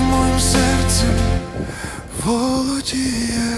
ти моїм серцем володієш.